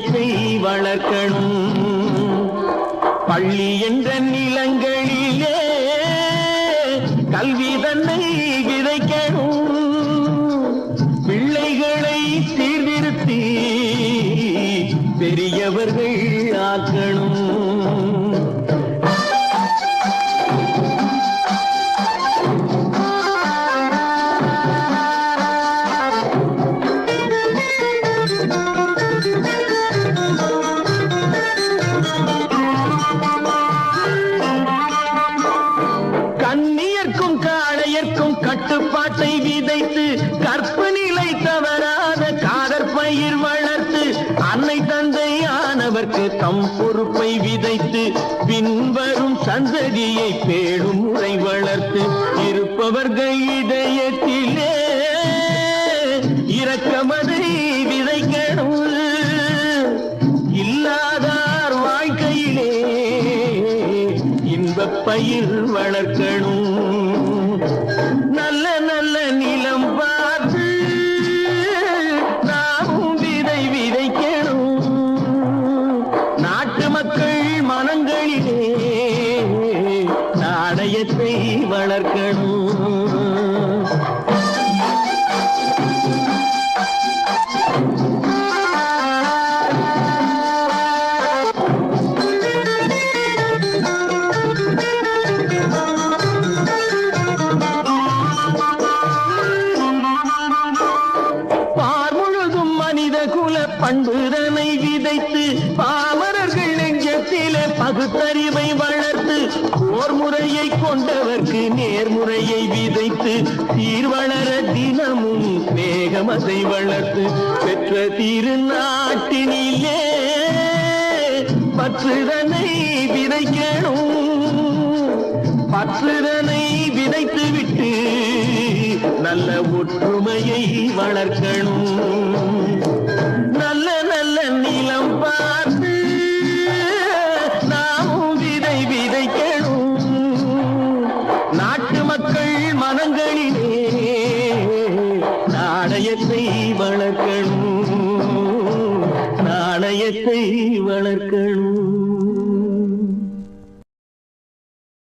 நாணயத்தை வளர்க்கணும். பள்ளி என்ற நிலங்களிலே கல்வி தன்னை விதைக்கணும். பிள்ளைகளை சீர்திருத்தி பெரியவர்கள் ஆக்கணும். பயிர் வளர்த்து அன்னை தந்தையானவர்க்கு தம் பொறுப்பை விதைத்து பின்வரும் சந்ததியை பேடும் முறை வளர்த்து இருப்பவர்கள் இதயத்திலே இரக்கமதை விதைக்கணும். இல்லாதார் வாழ்க்கையிலே இன்பப் பயிர் வளர்க்கணும். மனங்களிலே நாணயத்தை வளர்க்கணும். பார் முழுதும் மனித குல பண்புதனை விதைத்து பாவ பகுத்தறிவை வளர்த்து போர் முறையை கொண்டவர்க்கு நேர்முறையை விதைத்து சீர்வளர தினமும் வேகமதை வளர்த்து பெற்ற திருநாட்டினிலே பற்றுதனை விதைக்கணும். பற்றுதனை விதைத்து விட்டு நல்ல ஒற்றுமையை வளர்க்கணும். மனங்களிலே நாணயத்தை வளர்க்கணும். நாணயத்தை வளர்க்கணும்.